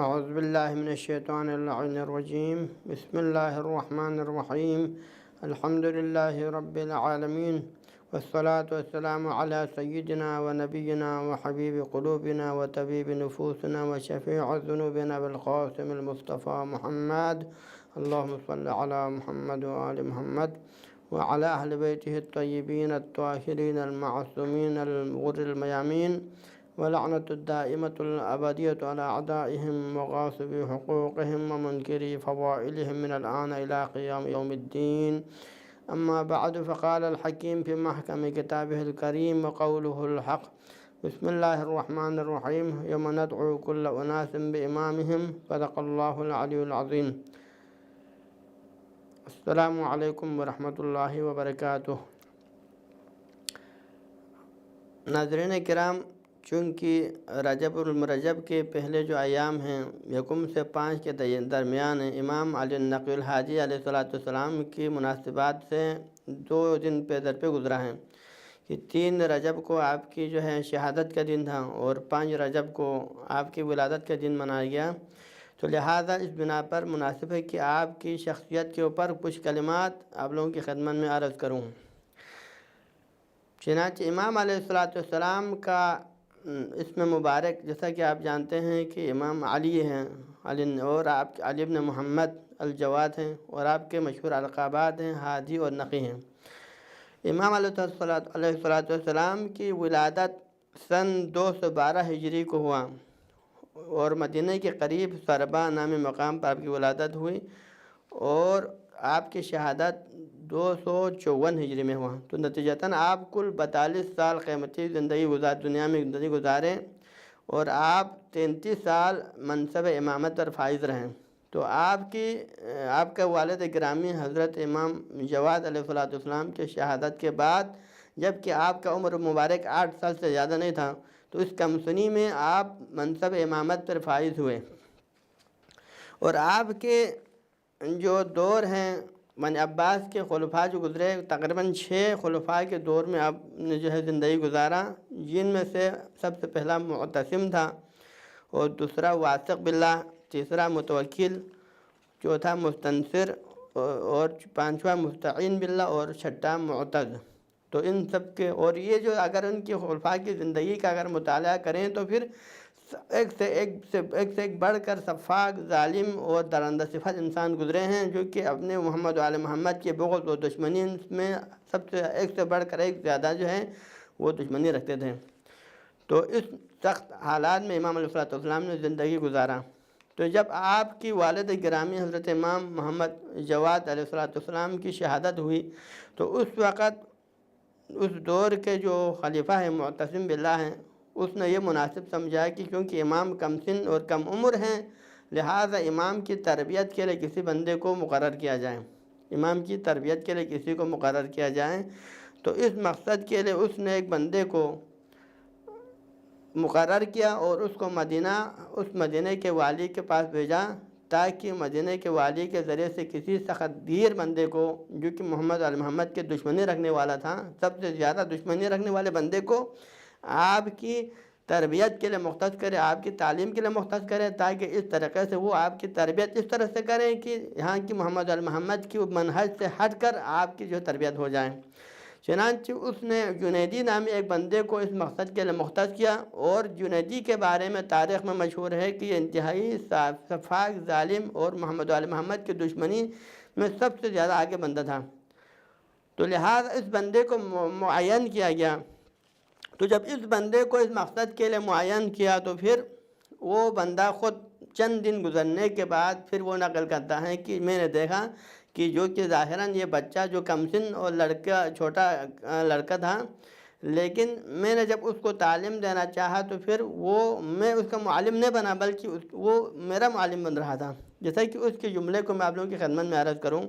أعوذ بالله من الشيطان اللعين الرجيم. بسم الله الرحمن الرحيم. الحمد لله رب العالمين والصلاة والسلام على سيدنا ونبينا وحبيب قلوبنا وطبيب نفوسنا وشفيع ذنوبنا بالقاسم المصطفى محمد. اللهم صل على محمد وآل محمد وعلى أهل بيته الطيبين الطاهرين المعصومين الغر الميامين. ولعنة الدائمة الأبدية على أعدائهم وغاصبي حقوقهم ومنكري فضائلهم من الآن إلى قيام يوم الدين. أما بعد فقال الحكيم في محكم كتابه الكريم وقوله الحق بسم الله الرحمن الرحيم. يوم ندعو كل أناس بإمامهم صدق الله العلي العظيم. السلام عليكم ورحمة الله وبركاته. ناظرین کرام چونکہ رجب المرجب کے پہلے جو ایام ہیں، یکم سے پانچ کے درمیان امام علی نقی الحاجی علیہ صلاۃ السلام کی مناسبات سے دو دن پہ در پہ گزرا ہے کہ تین رجب کو آپ کی جو ہے شہادت کا دن تھا اور پانچ رجب کو آپ کی ولادت کا دن منایا گیا۔ تو لہٰذا اس بنا پر مناسب ہے کہ آپ کی شخصیت کے اوپر کچھ کلمات آپ لوگوں کی خدمت میں عرض کروں۔ چنانچہ امام علیہ الصلاۃ والسلام کا اس میں مبارک، جیسا کہ آپ جانتے ہیں کہ امام علی ہیں، علی اور آپ علی ابن محمد الجواد ہیں، اور آپ کے مشہور القابات ہیں، ہادی اور نقی ہیں۔ امام علیہ علیہ الصلاۃ والسلام کی ولادت سن دو سو بارہ ہجری کو ہوا۔ اور مدینہ کے قریب سربا نامی مقام پر آپ کی ولادت ہوئی۔ اور آپ کی شہادت دو سو چون ہجری میں ہوا۔ تو نتیجتاً آپ کل بتالیس سال قیمتی زندگی گزار، دنیا میں زندگی گزارے اور آپ تینتیس سال منصب امامت پر فائز رہیں۔ تو آپ کی، آپ کا والد گرامی حضرت امام جواد علیہ صلاۃ السلام کے شہادت کے بعد جبکہ آپ کا عمر مبارک آٹھ سال سے زیادہ نہیں تھا، تو اس کمسنی میں آپ منصب امامت پر فائز ہوئے۔ اور آپ کے جو دور ہیں من عباس کے خلفاء جو گزرے، تقریباً چھ خلفاء کے دور میں آپ نے جو ہے زندگی گزارا، جن میں سے سب سے پہلا معتصم تھا اور دوسرا واسق باللہ، تیسرا متوکل، چوتھا مستنصر اور پانچواں مستعین باللہ اور چھٹا معتد تو ان سب کے، اور یہ جو اگر ان کی خلفاء کی زندگی کا اگر مطالعہ کریں تو پھر ایک سے ایک سے ایک سے ایک بڑھ کر صفاق ظالم اور درندہ صفت انسان گزرے ہیں جو کہ اپنے محمد علیہ محمد کے بغض و دشمنی میں سب سے ایک سے بڑھ کر ایک زیادہ جو ہے وہ دشمنی رکھتے تھے۔ تو اس سخت حالات میں امام علیہ السلام نے زندگی گزارا۔ تو جب آپ کی والد گرامی حضرت امام محمد جواد علیہ السلاۃ والسلام کی شہادت ہوئی، تو اس وقت، اس دور کے جو خلیفہ ہیں، معتصم باللہ ہیں اس نے یہ مناسب سمجھا کہ کیونکہ امام کم سن اور کم عمر ہیں، لہٰذا امام کی تربیت کے لیے کسی بندے کو مقرر کیا جائے۔ امام کی تربیت کے لیے کسی کو مقرر کیا جائے، تو اس مقصد کے لیے اس نے ایک بندے کو مقرر کیا اور اس کو مدینہ، اس مدینہ کے والی کے پاس بھیجا تاکہ مدینہ کے والی کے ذریعے سے کسی سخت دیر بندے کو، جو کہ محمد علیہ محمد کے دشمنی رکھنے والا تھا، سب سے زیادہ دشمنی رکھنے والے بندے کو آپ کی تربیت کے لیے مختص کرے آپ کی تعلیم کے لیے مختص کرے تاکہ اس طریقے سے وہ آپ کی تربیت اس طرح سے کریں کہ یہاں کی محمد المحمد کی منحج سے ہٹ کر آپ کی جو تربیت ہو جائیں چنانچہ اس نے جنیدی نامی ایک بندے کو اس مقصد کے لیے مختص کیا اور جنیدی کے بارے میں تاریخ میں مشہور ہے کہ یہ انتہائی صفاق ظالم اور محمد علیہ محمد کی دشمنی میں سب سے زیادہ آگے بندہ تھا۔ تو لہٰذا اس بندے کو معین کیا گیا۔ تو جب اس بندے کو اس مقصد کے لیے معین کیا تو پھر وہ بندہ خود چند دن گزرنے کے بعد پھر وہ نقل کرتا ہے کہ میں نے دیکھا کہ جو کہ ظاہراً یہ بچہ جو کم سن اور لڑکا چھوٹا لڑکا تھا، لیکن میں نے جب اس کو تعلیم دینا چاہا تو پھر وہ میں اس کا معلم نہیں بنا، بلکہ وہ میرا معلم بن رہا تھا۔ جیسا کہ اس کے جملے کو میں آپ لوگوں کی خدمت میں عرض کروں،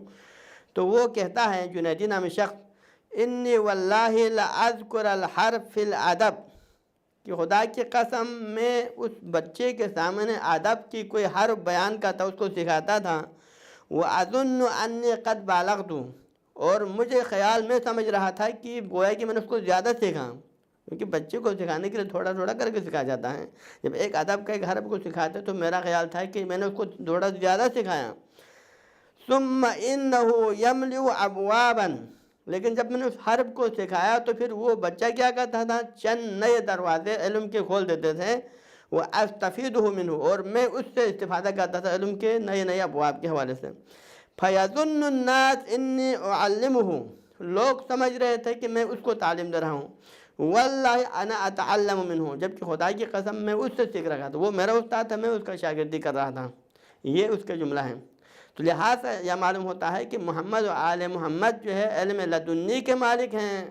تو وہ کہتا ہے جنیدی نامی شخص انی واللہ لأذکر الحرف الادب کہ خدا کی قسم میں اس بچے کے سامنے ادب کی کوئی حرف بیان کرتا، اس کو سکھاتا تھا۔ وہ اظن انی قد بالغت اور مجھے خیال میں سمجھ رہا تھا کہ گویا کہ میں نے اس کو زیادہ سیکھا۔ کیونکہ بچے کو سکھانے کے لیے تھوڑا تھوڑا کر کے سکھایا جاتا ہے۔ جب ایک ادب کا ایک حرف کو سکھاتے، تو میرا خیال تھا کہ میں نے اس کو تھوڑا زیادہ سکھایا۔ ثم انه یملو ابوابا لیکن جب میں نے اس حرف کو سکھایا تو پھر وہ بچہ کیا کرتا تھا؟ چند نئے دروازے علم کے کھول دیتے تھے۔ وہ استفید منہ، اور میں اس سے استفادہ کرتا تھا علم کے نئے نئے ابواب کے حوالے سے۔ فیضن الناس انی اعلمہ۔ لوگ سمجھ رہے تھے کہ میں اس کو تعلیم دے رہا ہوں۔ واللہ انا اتعلم منہ۔ جبکہ خدا کی قسم میں اس سے سیکھ رہا تھا۔ وہ میرا استاد تھا، میں اس کا شاگردی کر رہا تھا۔ یہ اس کا جملہ ہے۔ تو لہٰذا یہ معلوم ہوتا ہے کہ محمد و آل محمد جو ہے علم لدنی کے مالک ہیں۔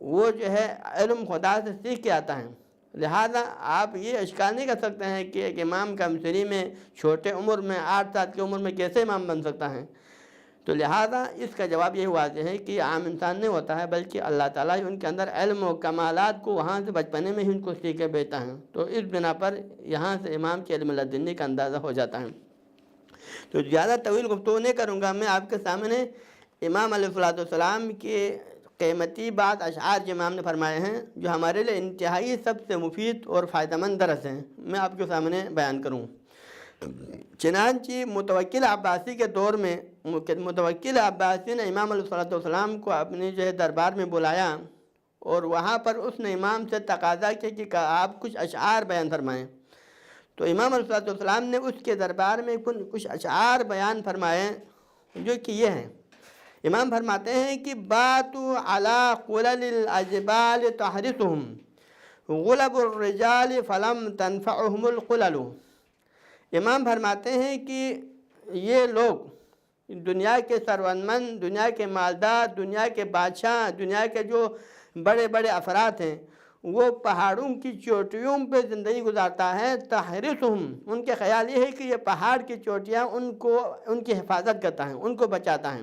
وہ جو ہے علم خدا سے سیکھ کے آتا ہے۔ لہذا آپ یہ اشکال نہیں کر سکتے ہیں کہ ایک امام کا مصری میں چھوٹے عمر میں آٹھ سال کی عمر میں کیسے امام بن سکتا ہے۔ تو لہذا اس کا جواب یہ واضح ہے کہ عام انسان نہیں ہوتا ہے، بلکہ اللہ تعالیٰ ان کے اندر علم و کمالات کو وہاں سے بچپنے میں ہی ان کو سیکھے بیتا ہے۔ تو اس بنا پر یہاں سے امام کے علم لدنی کا اندازہ ہو جاتا ہے۔ تو زیادہ طویل گفتگو نہیں کروں گا۔ میں آپ کے سامنے امام علیہ الصلاۃ والسلام کے قیمتی بات اشعار جو امام نے فرمائے ہیں، جو ہمارے لیے انتہائی سب سے مفید اور فائدہ مند درس ہیں۔ میں آپ کے سامنے بیان کروں۔ چنانچہ متوکل عباسی کے دور میں متوکل عباسی نے امام علیہ الصلاۃ والسلام کو اپنے جو ہے دربار میں بلایا اور وہاں پر اس نے امام سے تقاضا کیا کہ آپ کچھ اشعار بیان فرمائیں۔ تو امام علیہ الصلاۃ والسلام نے اس کے دربار میں کچھ اشعار بیان فرمائے جو کہ یہ ہیں۔ امام فرماتے ہیں کہ بات علی قلل الاجبال تحرسهم غلب الرجال فلم تنفعهم القلل۔ امام فرماتے ہیں کہ یہ لوگ دنیا کے سرونمند، دنیا کے مالدار، دنیا کے بادشاہ، دنیا کے جو بڑے بڑے افراد ہیں وہ پہاڑوں کی چوٹیوں پہ زندگی گزارتا ہے، تحرسہم۔ ان کے خیال یہ ہے کہ یہ پہاڑ کی چوٹیاں ان کو، ان کی حفاظت کرتا ہے ان کو بچاتا ہے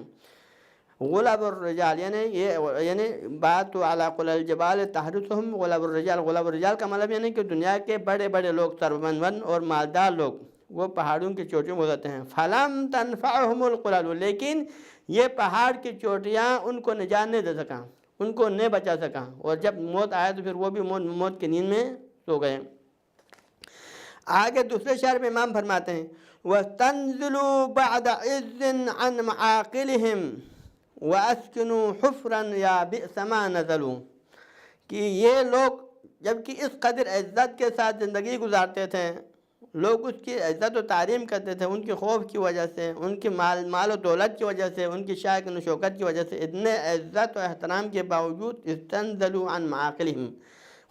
غلب الرجال یعنی یہ یعنی بات علی قل الجبال، تحرسہم غلب الرجال۔ غلب الرجال کا مطلب یعنی کہ دنیا کے بڑے بڑے لوگ سرمن اور مالدار لوگ، وہ پہاڑوں کی چوٹیوں میں ہوتے ہیں۔ فلم تنفعہم القلل، لیکن یہ پہاڑ کی چوٹیاں ان کو نجات نہیں دے سکا۔ ان کو نہیں بچا سکا۔ اور جب موت آیا تو پھر وہ بھی موت موت کی نیند میں سو گئے۔ آگے دوسرے شہر میں امام فرماتے ہیں، وَاسْتَنزِلُوا بَعْدَ عِزٍ عَنْ مَعَاقِلِهِمْ وَأَسْكِنُوا حُفْرًا يَا بِئْسَ مَا نَزَلُوا۔ کہ یہ لوگ جبکہ اس قدر عزت کے ساتھ زندگی گزارتے تھے لوگ اس کی عزت و تعلیم کرتے تھے، ان کے خوف کی وجہ سے، ان کی مال مال و دولت کی وجہ سے، ان کی شاک و شوکت کی وجہ سے اتنے عزت و احترام کے باوجود استنزلوا عن معاقلہم۔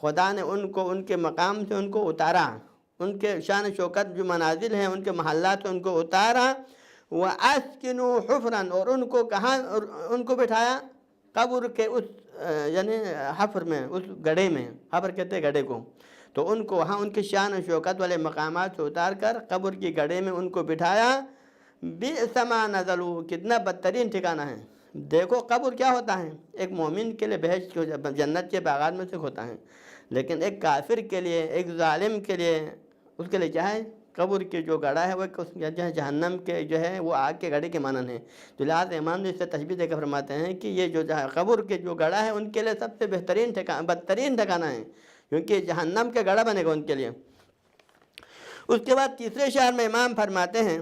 خدا نے ان کو، ان کے مقام سے ان کو اتارا۔ ان کے شان و شوکت جو منازل ہیں، ان کے محلات سے ان کو اتارا۔ وہ حفرا، اور ان کو کہاں ان کو بٹھایا؟ قبر کے اس یعنی حفر میں، اس گڑھے میں۔ حفر کہتے ہیں گڑھے کو۔ تو ان کو وہاں ان کی شان و شوکت والے مقامات سے اتار کر قبر کی گڑھے میں ان کو بٹھایا۔ بے سما نزلو کتنا بدترین ٹھکانہ ہے۔ دیکھو قبر کیا ہوتا ہے۔ ایک مومن کے لیے بحث جنت کے باغات میں سے ہوتا ہے، لیکن ایک کافر کے لیے، ایک ظالم کے لیے، اس کے لیے کیا ہے؟ قبر کی جو گڑھا ہے، وہ جو ہے، جہنم کے جو ہے، وہ آگ کے گڑھے کے مانن ہے۔ تو لہٰذا امام اس سے تشبیح دے کر فرماتے ہیں کہ یہ جو قبر کے جو گڑھا ہے، ان کے لیے سب سے بہترین ٹھکانا بدترین ٹھکانہ ہے۔ کیونکہ جہنم کا گڑھا بنے گا ان کے لیے۔ اس کے بعد تیسرے شہر میں امام فرماتے ہیں،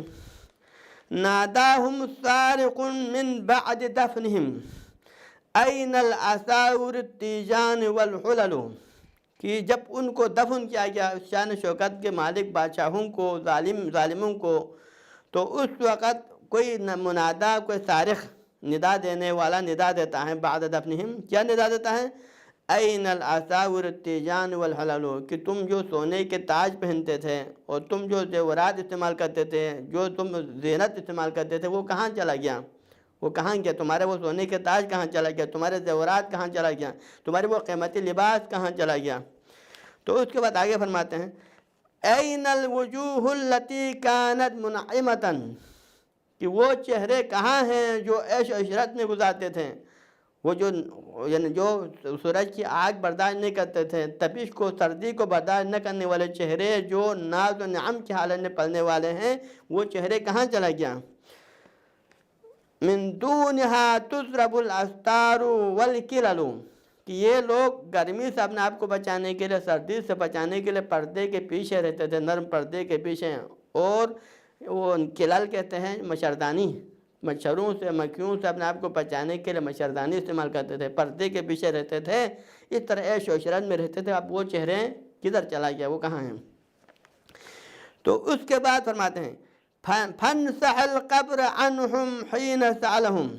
ناداہم سارق من بعد دفنہم این الاساور التیجان والحلل۔ کہ جب ان کو دفن کیا گیا شان شوکت کے مالک بادشاہوں کو، ظالم، ظالموں کو، تو اس وقت کوئی منادا کوئی سارق ندا دینے والا ندا دیتا ہے بعد دفنہم۔ کیا ندا دیتا ہے؟ این الاساور التیجان والحلل کہ تم جو سونے کے تاج پہنتے تھے اور تم جو زیورات استعمال کرتے تھے، جو تم زینت استعمال کرتے تھے، وہ کہاں چلا گیا؟ وہ کہاں گیا؟ تمہارے وہ سونے کے تاج کہاں چلا گیا؟ تمہارے زیورات کہاں چلا گیا؟ تمہارے وہ قیمتی لباس کہاں چلا گیا؟ تو اس کے بعد آگے فرماتے ہیں، این الوجوہ اللتی کانت منعمتا، کہ وہ چہرے کہاں ہیں جو عیش و عشرت میں گزارتے تھے؟ وہ جو یعنی جو سورج کی آگ برداشت نہیں کرتے تھے، تپش کو، سردی کو برداشت نہ کرنے والے چہرے جو ناز و نعم کی حالت میں پلنے والے ہیں، وہ چہرے کہاں چلا گیا؟ من دونها تضرب الاستار والکلل، کہ یہ لوگ گرمی سے اپنے آپ کو بچانے کے لیے، سردی سے بچانے کے لیے پردے کے پیچھے رہتے تھے، نرم پردے کے پیچھے، اور وہ کلال کہتے ہیں مچھردانی مچھروں سے، مکھیوں سے اپنے آپ کو بچانے کے لیے مچھردانی استعمال کرتے تھے، پردے کے پیچھے رہتے تھے۔ اس طرح عیش و عشرت میں رہتے تھے۔ اب وہ چہرے کدھر چلا گیا؟ وہ کہاں ہیں؟ تو اس کے بعد فرماتے ہیں، فن سہل قبر عنہم حین سالہم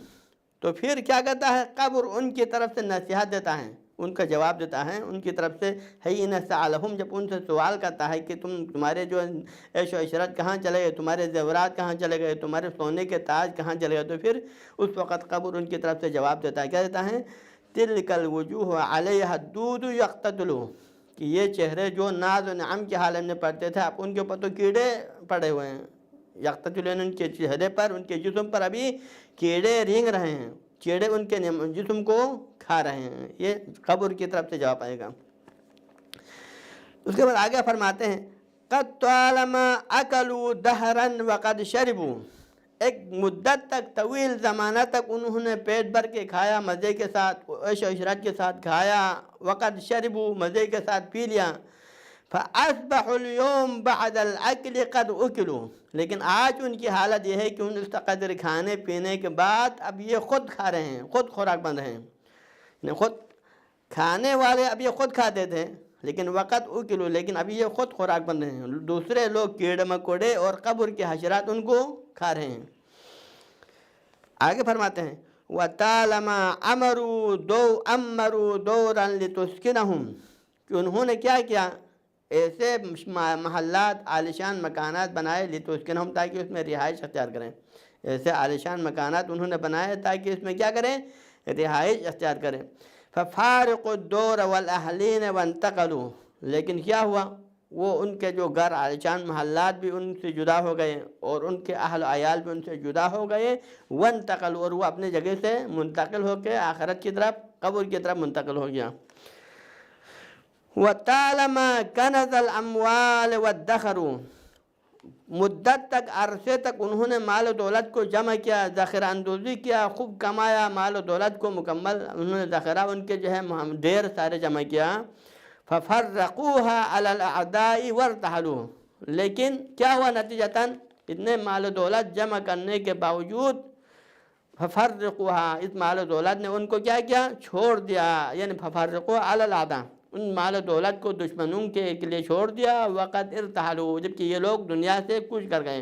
تو پھر کیا کہتا ہے؟ قبر ان کی طرف سے نصیحت دیتا ہے۔ ان کا جواب دیتا ہے، ان کی طرف سے حین سالہم جب ان سے سوال کرتا ہے کہ تم، تمہارے جو عیش و عشرت کہاں چلے گئے، تمہارے زیورات کہاں چلے گئے، تمہارے سونے کے تاج کہاں چلے گئے، تو پھر اس وقت قبر ان کی طرف سے جواب دیتا ہے۔ کیا دیتا ہے؟ تلک الوجوہ علیہ دود یقتدلو کہ یہ چہرے جو ناز و نعم کے حالت میں پڑتے تھے اب ان کے اوپر تو کیڑے پڑے ہوئے ہیں۔ یقتدلون ان کے چہرے پر، ان کے جسم پر ابھی کیڑے رینگ رہے ہیں۔ کیڑے ان کے جسم کو کھا رہے ہیں۔ یہ قبر کی طرف سے جواب آئے گا۔ اس کے بعد آگے فرماتے ہیں، قد طالما اکلو دہرن وقد شربو ایک مدت تک، طویل زمانہ تک انہوں نے پیٹ بھر کے کھایا، مزے کے ساتھ عیش و عشرت کے ساتھ کھایا۔ وقت شربو مزے کے ساتھ پی لیا۔ فَأَصْبَحُ الْيَوْمِ بَعْدَ الْأَكْلِ قَدْ اُكِلُوا لیکن آج ان کی حالت یہ ہے کہ ان اس قدر کھانے پینے کے بعد اب یہ خود کھا رہے ہیں، خود خوراک بند ہیں۔ یعنی خود کھانے والے اب یہ خود کھاتے تھے، لیکن وقت اکلو، لیکن ابھی یہ خود خوراک بن رہے ہیں۔ دوسرے لوگ کیڑے مکوڑے اور قبر کے حشرات ان کو کھا رہے ہیں۔ آگے فرماتے ہیں وَتَعْلَمَا أَمَرُوا دَوْ أَمَّرُوا دَوْرًا لِتُسْكِنَهُمْ۔ کہ انہوں نے کیا کیا؟ ایسے محلات، عالیشان مکانات بنائے لِتُسْكِنَهُمْ تاکہ اس میں رہائش اختیار کریں۔ ایسے عالیشان مکانات انہوں نے بنائے تاکہ اس میں کیا کریں؟ رہائش اختیار کریں۔ فَفَارِقُ الدَّوْرَ وَالْأَحْلِينَ وَانْتَقَلُوا۔ لیکن کیا ہوا؟ وہ ان کے جو گھر، عالیشان محلات بھی ان سے جدا ہو گئے اور ان کے اہل عیال بھی ان سے جدا ہو گئے۔ وانتقل اور وہ اپنے جگہ سے منتقل ہو کے آخرت کی طرف، قبر کی طرف منتقل ہو گیا۔ وَتَعْلَمَا كَنَزَ الْأَمْوَالِ وَالدَّخَرُ. مدت تک عرصے تک انہوں نے مال و دولت کو جمع کیا، ذخیرہ اندوزی کیا، خوب کمایا، مال و دولت کو مکمل، انہوں نے ذخیرہ ان کے جو ہے دیر سارے جمع کیا۔ فَفَرَّقُوهَا عَلَى الْأَعْدَاءِ وَارْتَحَلُوا۔ لیکن کیا ہوا نتیجتاً؟ اتنے مال و دولت جمع کرنے کے باوجود فَفَرَّقُوهَا، اس مال و دولت نے ان کو کیا کیا؟ چھوڑ دیا یعنی فَفَرَّقُوهَا عَلَى الْأَعْدَاءِ۔ ان مال و دولت کو دشمنوں کے لیے چھوڑ دیا۔ وقت ارتحلوا، جبکہ یہ لوگ دنیا سے کچھ کر گئے۔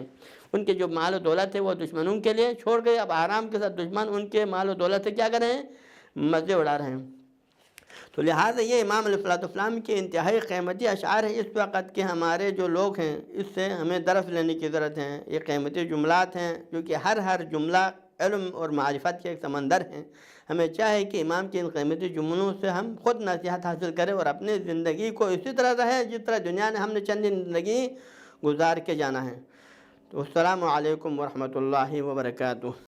ان کے جو مال و دولت ہے وہ دشمنوں کے لیے چھوڑ گئے۔ اب آرام کے ساتھ دشمن ان کے مال و دولت سے کیا کر رہے ہیں مزے اڑا رہے ہیں۔ تو لہٰذا یہ امام علیہ الصلاۃ والسلام کے انتہائی قیمتی اشعار ہیں۔ اس وقت کے ہمارے جو لوگ ہیں، اس سے ہمیں درس لینے کی ضرورت ہے۔ یہ قیمتی جملات ہیں جو کہ ہر ہر جملہ علم اور معرفت کے ایک سمندر ہیں۔ ہمیں چاہے کہ امام کے ان قیمتی جملوں سے ہم خود نصیحت حاصل کریں اور اپنی زندگی کو اسی طرح رہیں جس طرح دنیا نے ہم نے چند زندگی گزار کے جانا ہے۔ تو السلام علیکم ورحمۃ اللہ وبرکاتہ۔